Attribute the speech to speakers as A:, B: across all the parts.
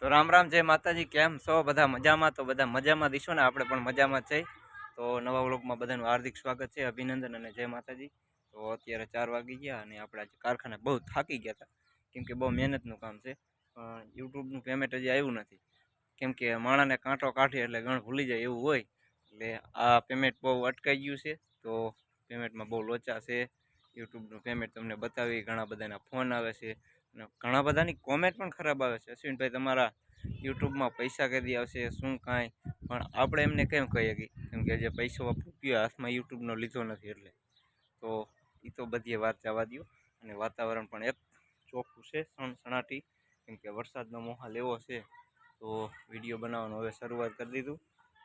A: તો રામ રામ, જય માતાજી. કેમ છો? બધા મજામાં? તો બધા મજામાં દીશો ને? આપણે પણ મજામાં છે. તો નવા વ્લોગમાં બધાનું હાર્દિક સ્વાગત છે, અભિનંદન અને જય માતાજી. તો અત્યારે ચાર વાગી ગયા અને આપણે આજે કારખાના બહુ થાકી ગયા હતા. કેમકે બહુ મહેનતનું કામ છે. પણ યુટ્યુબનું પેમેન્ટ હજી આવ્યું નથી. કેમ કે માણાને કાંટો કાઢે એટલે ગણ ભૂલી જાય એવું હોય. એટલે આ પેમેન્ટ બહુ અટકાઈ ગયું છે. તો પેમેન્ટમાં બહુ લોચા છે. યુટ્યુબનું પેમેન્ટ તમને બતાવી ઘણા બધાના ફોન આવે છે. અને ઘણા બધાની કોમેન્ટ પણ ખરાબ આવે છે. અશ્વિનભાઈ, તમારા યુટ્યુબમાં પૈસા કરી આવશે? શું કાંઈ? પણ આપણે એમને કેમ કહીએ કે, કેમ કે જે પૈસો રૂપિયો હાથમાં યુટ્યુબનો લીધો નથી એટલે. તો એ તો બધી વાત જવા દો અને વાતાવરણ પણ એક ચોખ્ખું છે સણસણાટી કેમ કે વરસાદનો મોહાલ એવો છે, તો વીડિયો બનાવવાનું હવે શરૂઆત કરી દીધું.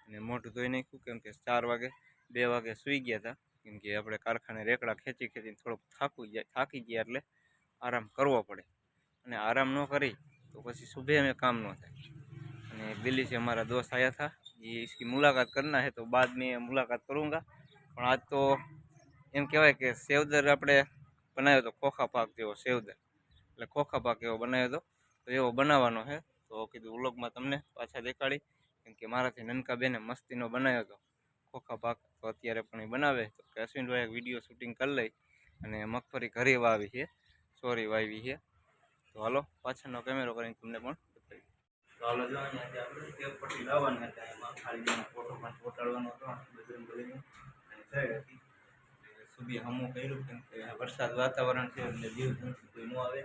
A: અને મોઢું ધોઈ નાખ્યું, કેમ કે ચાર વાગે, બે વાગે સૂઈ ગયા હતા. કેમ કે આપણે કારખાને રેકડા ખેંચી ખેંચીને થોડોક થાકી જાય થાકી ગયા એટલે આરામ કરવો પડે. અને આરામ ન કરી તો પછી સુબહ में काम न થાય અને દિલ્હી से हमारा दोस्त आया था ये इसकी मुलाकात करना है तो बाद में मुलाकात करूँगा પણ આજ તો એમ કહેવાય કે સેવદર આપણે બનાવ્યો હતો ખોખા પાક જેવો સેવદર એટલે ખોખા પાક એવો બનાવ્યો હતો તો એવો બનાવવાનો છે તો કીધું વ્લોગમાં તમને પાછા દેખાડી કેમ કે મારાથી નનકા બેને મસ્તીનો બનાવ્યો હતો ખોખા પાક તો અત્યારે પણ એ બનાવે તો કે અશ્વિનભાઈ વિડીયો શૂટિંગ કરી લઈ અને મગફળી ઘરે વાવી છે સોરી વાવી છે તો હાલો, પાછળનો કેમેરો કરીને તમને પણ બતાવી તો હાલો, જો આપણે ટેપ પટ્ટી લાવવાની હતા ખાલી ફોટો પણ ચોંટાડવાનો હતો બજરંગ બલીનો હતી. એટલે હમું કર્યું, કેમ કે વરસાદ વાતાવરણ છે, એટલે જીવ જંતુ કોઈ ન આવે.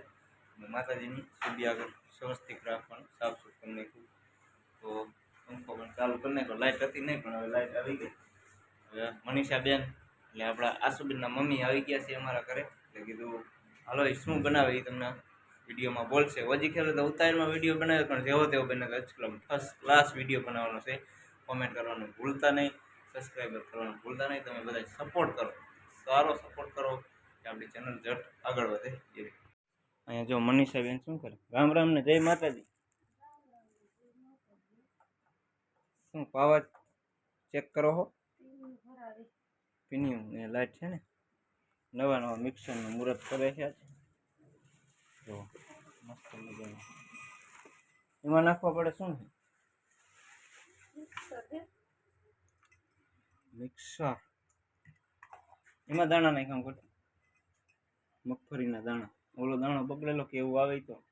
A: માતાજીની સુધી આગળ સ્વસ્તિક રાખવાનું, સાફ સુફ કરી નાખ્યું તો પંખો પણ ચાલુ કરી નાખ્યો. લાઇટ હતી નહીં, પણ હવે લાઇટ આવી ગઈ. હવે મનીષાબેન, એટલે આપણા આસુબેનના મમ્મી આવી ગયા છે અમારા ઘરે. એટલે કીધું, હાલો એ શું બનાવે એ તમને? વિડીયોમાં બોલશે. હજી ખેલો તો ઉતારમાં વીડિયો બનાવ્યો, પણ જેવો તેવો બને કલમ ફર્સ્ટ ક્લાસ વીડિયો બનાવવાનો છે. કોમેન્ટ કરવાનું ભૂલતા નહીં. સબસ્ક્રાઈબર કરવાનું ભૂલતા નહીં. તમે બધા સપોર્ટ કરો. સારો સપોર્ટ કરો. કે આપણી ચેનલ જટ આગળ વધે એવી અહીંયા જો મનીષાબેન શું કરે? રામ રામ ને જય માતાજી. શું પાવર ચેક કરો હો? પીન્યું એ લાઈટ છે ને? નવા નવા મિક્સરનું મુહૂર્ત કરે છે જો. મસ્ત મજાનું. એમાં નાખવા પડે શું? છે મિક્સર. એમાં દાણા નાખ્યા ખોટા મગફળીના દાણા. ઓલો દાણો બગડેલો કે એવું આવે તો.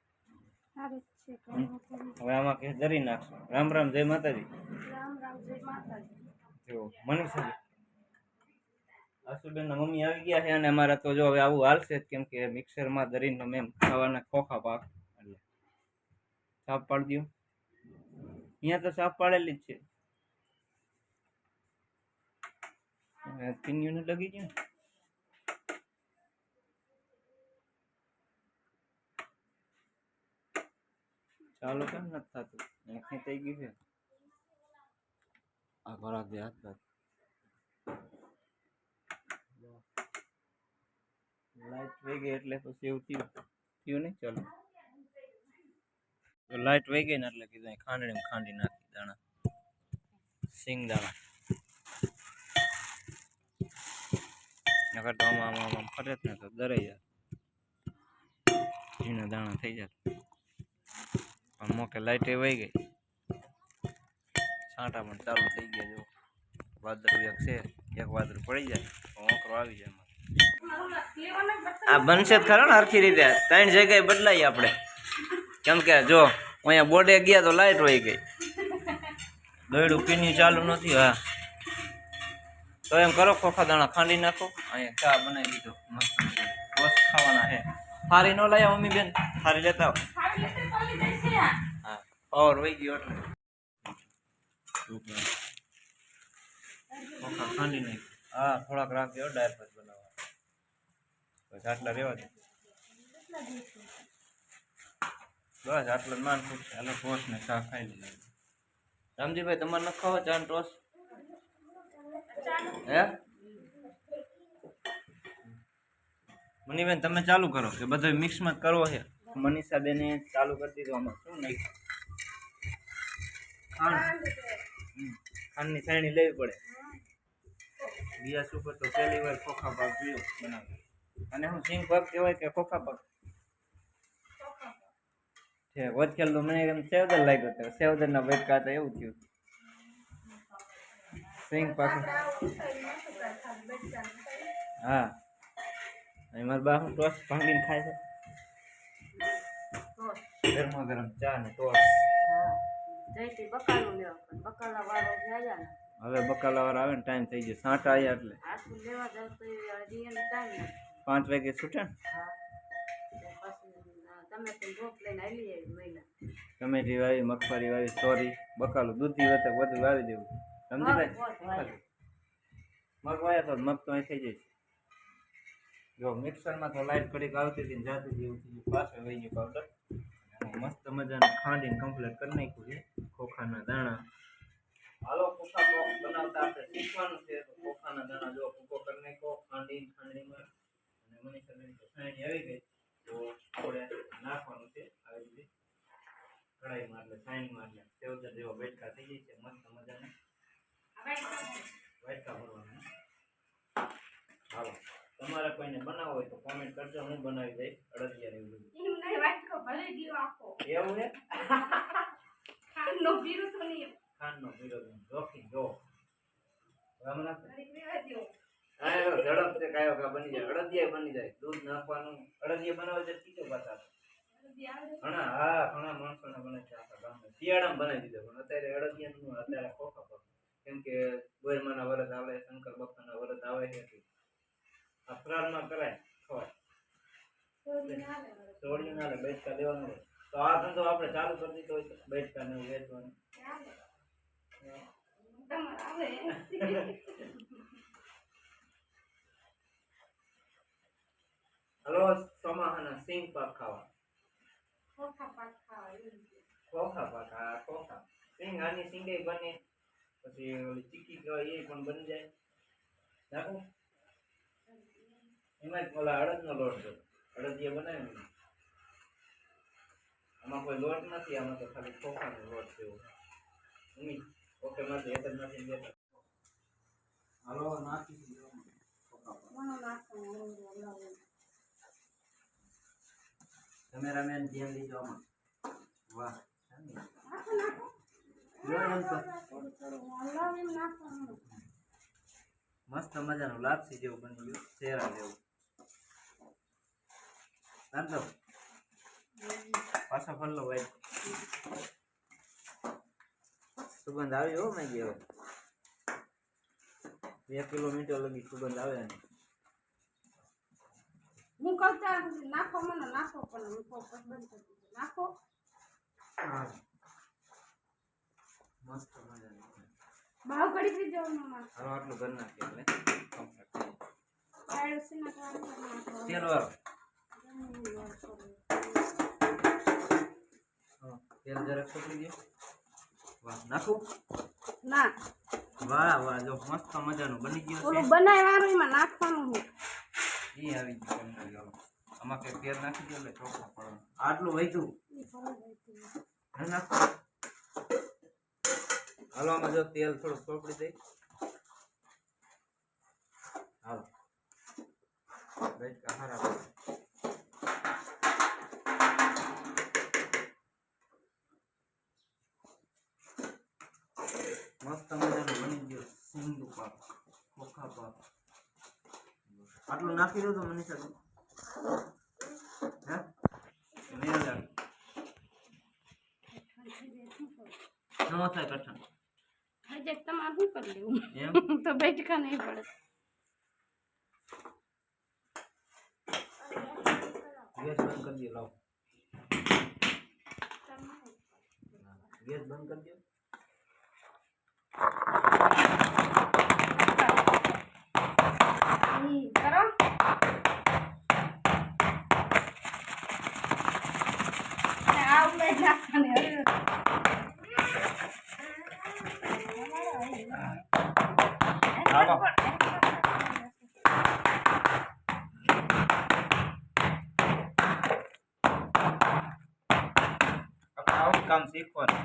A: હવે આમાં કે ધરી નાખશો. રામ રામ જય માતાજી.
B: રામ રામ જય માતાજી.
A: જો મનીષા આસુબેનના મમ્મી આવી ગયા છે અને અમારા તો જો હવે આવું હાલશે જ કેમ કે મિક્સરમાં દરીને મેમ ખાવાના ખોખા પાક એટલે સાફ પાડી દો અહીંયા તો સાફ પાડેલી જ છે. પિન્યુને લગી ગયું ને? ચાલો કેમ નથી થતું? આંખે થઈ ગયું છે. આ ભરા દે હાથ લાઈટ વહી ગઈ એટલે પછી એવું થયું. થયું નહીં? ચાલો. તો લાઈટ વહી ગઈ ને એટલે કીધું ખાંડણી ખાંડી નાખી દાણા. સિંગ દાણા. નકર તો આમાં આમાં ફરે જ ને તો દરાઈ ઝીણા દાણા થઈ જાય. પણ મોકે એ વહી ગઈ. છાંટા પણ ચાલુ થઈ ગયા. જો વાદળું એક છે, એક વાદળું પડી જાય. તો આવી જાય આ બનશે જ ખરા ને હરખી રીતે. ત્રણ જગ્યાએ બદલાઈ આપણે. કેમ કે જો, અહીંયા બોર્ડે ગયા તો લાઈટ વહી ગઈ. દોયડું પીની ચાલુ નથી, હા. તો એમ કરો, ખોખા દાણા ખાંડી નાખો. અહીંયા ચા બનાવી દીધો. મસ્ત મસ્ત ખાવાના હે થારી નો લાયા મમ્મી બેન? થારી લેતા હા પાવર વહી ગયો એટલે. ખોખા ખાંડી નાખ્યો હા, થોડાક રાખજો ડાયર બનાવવા બસ આટલા રહેવા દે. બસ આટલા માન ખૂબ છે. હાલો ટોસ ને ચા ખાઈ લઈએ. રામજીભાઈ તમારે ન ખાવા ચા ને ટોસ? હે? મનીબેન તમે ચાલુ કરો કે બધો મિક્સમાં જ કરવો છે? મનીષા બેને ચાલુ કરી દીધો આમાં. શું નહીં? ખાંડ. ખાંડની સાયણી લેવી પડે. બીજા સુપર તો પહેલી વાર ખોખા ભાગ જોયો બનાવે અને હું સિંગ પાક કહેવાય કે ખોખા પાક છે વચખેલ મને એમ સેવદર લાગ્યો હતો. સેવદર ના બેટકા હતા એવું થયું. સિંગ પાછું. હા. મારા બા હું ટોસ ભાંગીને ખાય છે? ગરમા ગરમ ચા ને ટોસ.
C: જઈથી બકાલું વાળો
A: હવે આવે ને ટાઈમ થઈ ગયો. સાંટા આવ્યા એટલે. પાંચ વાગે છૂટે ને? ટમેટી વાવી મગફળી વાવી સોરી બકાલું દૂધી વખતે બધું વાવી દેવું. સમજી ભાઈ મગ વાયા તો મગ તો અહીં થઈ જાય જો મિક્સરમાં તો લાઈટ કડીક આવતી હતી જાતી જેવું થઈ પાછળ વહી ગયું પાવડર મસ્ત મજાનું ખાંડીને કમ્પ્લીટ કરી નાખ્યું છે. ખોખાના દાણા. હાલો ખોખા બનાવતા આપણે શીખવાનું છે. તો ખોખાના દાણા જો ભૂકો કરી નાખો ખાંડીને ખાંડીમાં અને મનીષાબેન તો આવી ગઈ તો થોડે નાખવાનું છે આવી રીતે કઢાઈમાં એટલે સાઈનમાં એટલે સેવચર જેવો બેટકા થઈ ગઈ છે મસ્ત મજાને. વાટકા ભરવાના. હાલો તમારે કોઈને બનાવવો હોય તો કોમેન્ટ કરજો હું બનાવી દઈશ અડદિયા એવું બધું.
B: વાટકો ભલે ગયો આખો.
A: એવું છે?
B: ખાંડનો પીરું તો નહીં.
A: ખાંડનો પીરો જોખી જો. હમણાં એવો ઝડપ છે કાયો કા બની જાય. અડદિયા બની જાય. દૂધ નાખવાનું અડદિયા બનાવે છે કીધો પાછા. ઘણા, હા, ઘણા માણસોને બને શિયાળામાં બનાવી દીધો, પણ અત્યારે અડદિયાનું અત્યારે ખોખા પર. કેમ વરદ આવે, શંકર બાપાના વરદ આવે છે આ ફરાળમાં કરાય, ખવાય.
B: થોડી ના.
A: લે લેવાનું તો આ ધંધો આપણે ચાલુ કરી દીધો હોય બેચકા ને વેચવાનું. હલો સમાહાના પાક ખાવા
B: ચોખા પાક ખાવા એવું છે.
A: ખોખા પાક આ ખોખા સિંગ આની સિંગે બને પછી ઓલી ચીકી કહેવાય એ પણ બની જાય નાખું એમાં ઓલા અડદનો લોટ છે અડદિયા બનાવ્યો આમાં કોઈ લોટ નથી આમાં તો ખાલી ખોખાનો લોટ છે એવો ઓકે માંથી એક જ હાલો નાખી ખોખા પાક
B: ઘણો નાખવાનો ઓલો હલાવો.
A: કેમેરામેન ધ્યાન લીધો આમાં વાહ. મસ્ત મજાનું લાપસી જેવું બની ગયું શેરા જેવું. નાખો પાછા ફરલો ભાઈ. સુગંધ આવી હો મેં ગયો બે કિલોમીટર લગી સુગંધ આવે ને
B: ત્યાં સુધી નાખો મને નાખો પણ હું પછી બંધ કરી દીધું. નાખો
A: મસ્ત
B: ભાવ કરી થઈ જવાનું માં
A: હવે આટલું કરી નાખીએ એટલે
B: નાખો.
A: તેલ વાળો
B: વાર
A: હા, તેલ જરાક છોકરી દે વાહ નાખું
B: ના
A: વાહ વાહ જો મસ્ત મજાનું બની ગયું છે
B: ઓલું બનાવવાનું એમાં નાખવાનું છે
A: એ આવી ગયું. આમાં કઈ તેલ નાખી દો એટલે ચોખ્ખો પડે આટલું વધ્યું
B: ઈ ભલે જાય તે.
A: હે નાખો હાલો, આમાં જો તેલ થોડું ચોપડી દઈ હાલો બેટકા હારા પડે. મસ્ત મજાનું બની ગયું સિંગનું પાક ખોખા પાક આટલું નાખી દો તો મનીષા હે? નહીં ન થાય કઠણ.
B: હજે તમારે શું કરી લેવું? તો બેઠકા નહીં પડે.
A: ગેસ બંધ કરી દો લાવો. ગેસ બંધ કરી દો
B: ઈ કરો ને આવું લઈ નાખવાની હવે.
A: હાલો. આપણે આવું કામ શીખવાનું.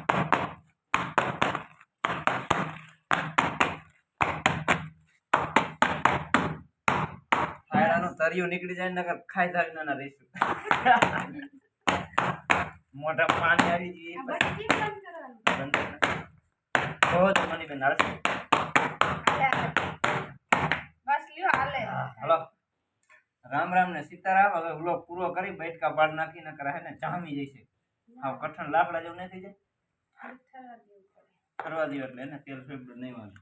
A: થાયડાનું તરિયું નીકળી જાય નકર ખાઈ ખાઈ ના રહીશું. મોટા પાણી આવી જઈએ બહુ મને બેન હાલશે.
B: હલો.
A: રામ રામ ને સીતારામ. હવે હુલો પૂરો કરી બેઠકા પાડ નાખી ન કરે હે ને જામી જશે હા કઠણ લાકડા જેવું નહીં થઈ જાય
B: ફરવા દેવું
A: એટલે એને તેલ ફેફડું નહીં વાગે